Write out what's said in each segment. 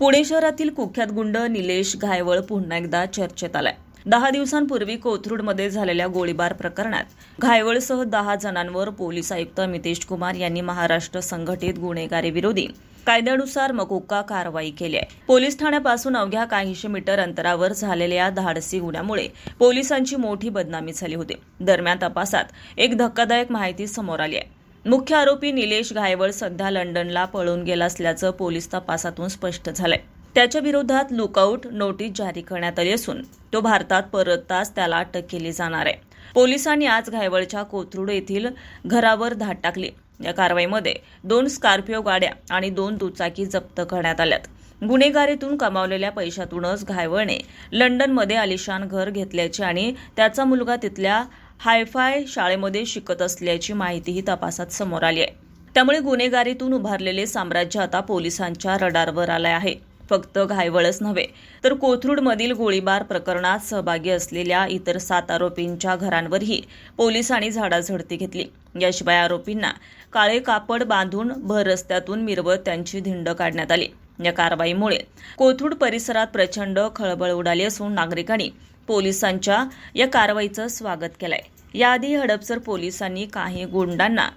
पुणे शहरातील कुख्यात गुंड निलेश घायवळ पुन्हा एकदा चर्चेत आलाय. दहा दिवसांपूर्वी कोथरूडमध्ये झालेल्या गोळीबार प्रकरणात घायवळसह दहा जणांवर पोलीस आयुक्त मितेश कुमार यांनी महाराष्ट्र संघटित गुन्हेगारी विरोधी कायद्यानुसार मकोका कारवाई केली आहे. पोलीस ठाण्यापासून अवघ्या काहीशे मीटर अंतरावर झालेल्या धाडसी गुन्ह्यामुळे पोलिसांची मोठी बदनामी झाली होती. दरम्यान तपासात एक धक्कादायक माहिती समोर आली आहे. मुख्य आरोपी निलेश घायवळ सध्या लंडनला पळून गेला असल्याचं पोलीस तपासातून स्पष्ट झालंय. त्याच्या विरोधात लुकआउट नोटीस जारी करण्यात आली असून तो भारतात परतताच त्याला अटक केली जाणार आहे. पोलिसांनी आज घायवळच्या कोथरूड येथील घरावर धाड टाकली. या कारवाईमध्ये दोन स्कॉर्पिओ गाड्या आणि दोन दुचाकी जप्त करण्यात आल्यात. गुन्हेगारीतून कमावलेल्या पैशातूनच घायवळने लंडनमध्ये आलिशान घर घेतल्याचे आणि त्याचा मुलगा तिथल्या हायफाय शाळेमध्ये शिकत असल्याची माहितीही तपासात समोर आली आहे. त्यामुळे गुन्हेगारीतून उभारलेले साम्राज्य आता पोलिसांच्या रडारवर आले आहे. फक्त घायवळच नव्हे तर कोथरूडमधील गोळीबार प्रकरणात सहभागी असलेल्या इतर सात आरोपींच्या घरांवरही पोलिसांनी झाडाझडती घेतली. याशिवाय आरोपींना काळे कापड बांधून भर रस्त्यातून मिरवत त्यांची धिंड काढण्यात आली. या कारवाईमुळे कोथरूड परिसरात प्रचंड खळबळ उडाली असून नागरिकांनी पोलिसांच्या या कारवाईचं स्वागत केलंय. याआधी हडपसर पोलिसांनी काही गुंडांना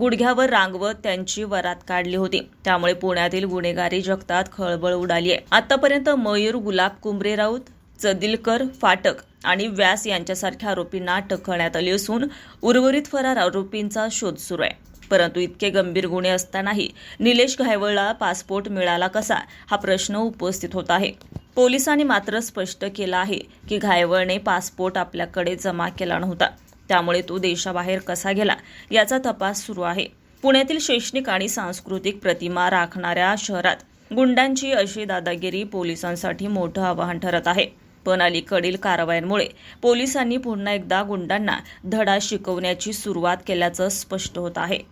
गुडघ्यावर रांगवत त्यांची वरात काढली होती. त्यामुळे पुण्यातील गुन्हेगारी जगतात खळबळ उडाली आहे आतापर्यंत मयूर गुलाब कुंबरे राऊत चदिलकर फाटक आणि व्यास यांच्यासारख्या आरोपींना अटक करण्यात आली असून उर्वरित फरार आरोपींचा शोध सुरू आहे. परंतु इतके गंभीर गुन्हे असतानाही निलेश घायवळला पासपोर्ट मिळाला कसा हा प्रश्न उपस्थित होत आहे. पोलिसांनी मात्र स्पष्ट केलं आहे की घायवळने पासपोर्ट आपल्याकडे जमा केला नव्हता. त्यामुळे तो देशाबाहेर कसा गेला याचा तपास सुरू आहे. पुण्यातील शैक्षणिक आणि सांस्कृतिक प्रतिमा राखणाऱ्या शहरात गुंडांची अशी दादागिरी पोलिसांसाठी मोठं आव्हान ठरत आहे. पण अलीकडील कारवायांमुळे पोलिसांनी पुन्हा एकदा गुंडांना धडा शिकवण्याची सुरुवात केल्याचं स्पष्ट होत आहे.